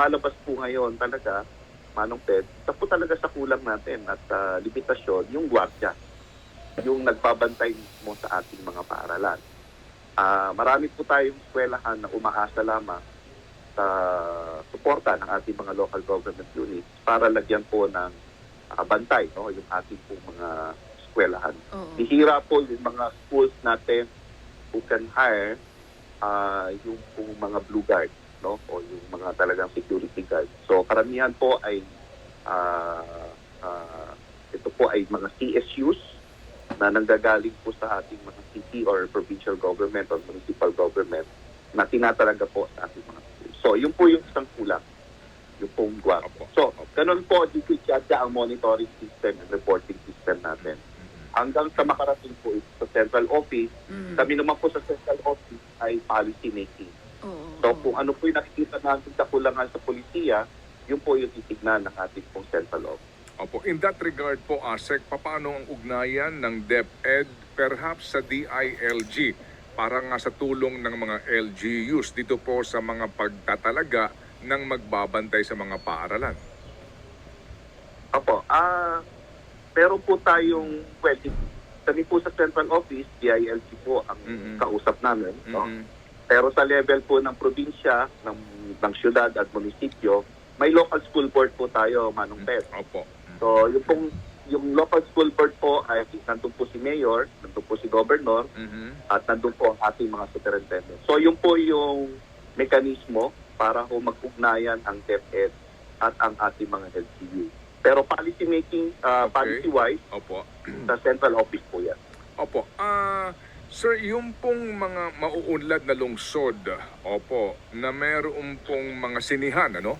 lumalabas po ngayon talaga, Manong Ted, sa po talaga sa kulang natin at ah, limitasyon, yung gwardiya, yung nagbabantay mo sa ating mga paaralan. Ah, marami po tayong eskwelahan na umaasa lamang sa suporta ng ating mga local government units para lagyan po ng ah, bantay no, yung ating po mga eskwelahan. Oo. Bihira po yung mga schools natin who can hire ah, yung po mga blue guard mga talagang security guard. So karamihan po ay ah, ah, ito po ay mga CSUs na nanggagaling po sa ating mga city or provincial government or municipal government na tinatalaga po sa ating mga. So yun po yung isang kulang yung pong guwap. Opo. So, ganun po, dikitsada ang monitoring system and reporting system natin. Hanggang sa makarating po ito sa central office, Mm. kami naman po sa central office ay policy making. So kung ano po yung nakikita natin sa kulangan sa polisiya, yun po yung titignan ng ating pong central office. Opo, in that regard po, ASEC, paano ang ugnayan ng DepEd perhaps sa DILG para nga sa tulong ng mga LGUs dito po sa mga pagtatalaga ng magbabantay sa mga paaralan? Opo, ah, meron po tayong, well, kami po sa central office, DILG po ang Mhm. kausap namin. No? Pero sa level po ng probinsya, ng, ng syudad at munisipyo, may local school board po tayo, Manong Pet. Opo. So, yung pong yung local school board po ay nandun po si mayor, nandun po si governor, Mhm. at nandun po ang ating mga superintendent. So, yun po yung mekanismo para ho mag-ugnayan ang DepEd at ang ating mga LGU. Pero policy making, uh, Okay. policy-wise, Opo. sa central office po yan. Opo. Ah, sir, yung pong mga mauunlad na lungsod, opo, na meron pong mga sinihan, ano?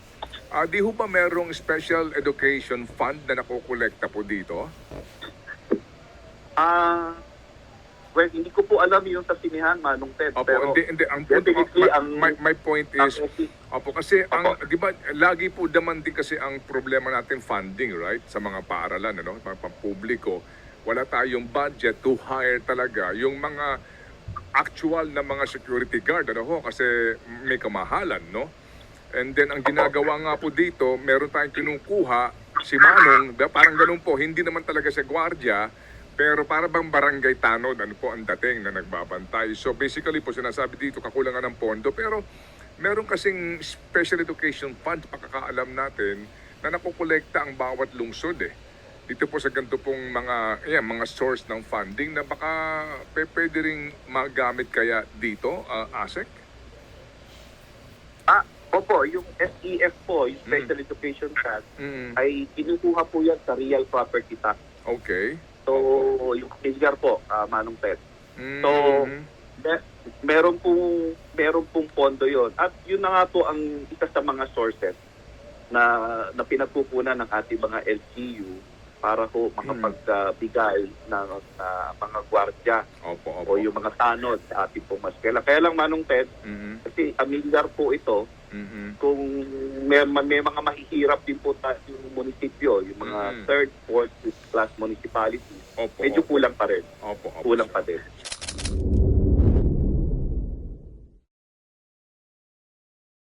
Ah, di ho ba merong special education fund na nakukolekta po dito? Ah, well, hindi ko po alam yung sa sinihan, Manong Ted. Opo, pero hindi, hindi. Ang definitely my, ang- my, my point ang is, SC opo, kasi ang, Opo. di ba, lagi po daman din kasi ang problema natin funding, right? Sa mga paaralan, ano? Mga pampubliko. Wala tayong budget to hire talaga yung mga actual na mga security guard, ano ho? Kasi may kamahalan, no? And then ang ginagawa nga po dito, meron tayong kinukuha si Manong, parang ganun po, hindi naman talaga siya gwardiya, pero para bang barangay tanod, ano po ang dating na nagbabantay. So basically po sinasabi dito, kakulangan ng pondo, pero meron kasing special education fund, pakakaalam natin, na nakukolekta ang bawat lungsod eh. Dito po sa ganito pong mga, ayan, mga source ng funding na baka pwede rin magamit kaya dito, ah, ASEC? Ah, opo, yung SEF po, yung Special Education Tax, Mm, ay kinukuha po yan sa real property tax. okay. So, yung familiar po, ah, Manong Pet. Mm, So, Me- meron pong meron pong pondo yon at yun na nga po ang isa sa mga sources na na pinagkukunan ng ating mga LGU para ho makapagbigay ng ah, mga gwardiya opo, o opo. yung mga tanod sa ating pong maskela. Kaya lang Manong Ted, Mhm, kasi familiar po ito mhm. kung may, may mga mahihirap din po tayo yung munisipyo, yung mga Mm. third, fourth, fifth class municipalities, Opo, medyo opo, kulang pa rin. opo, opo, Kulang pa.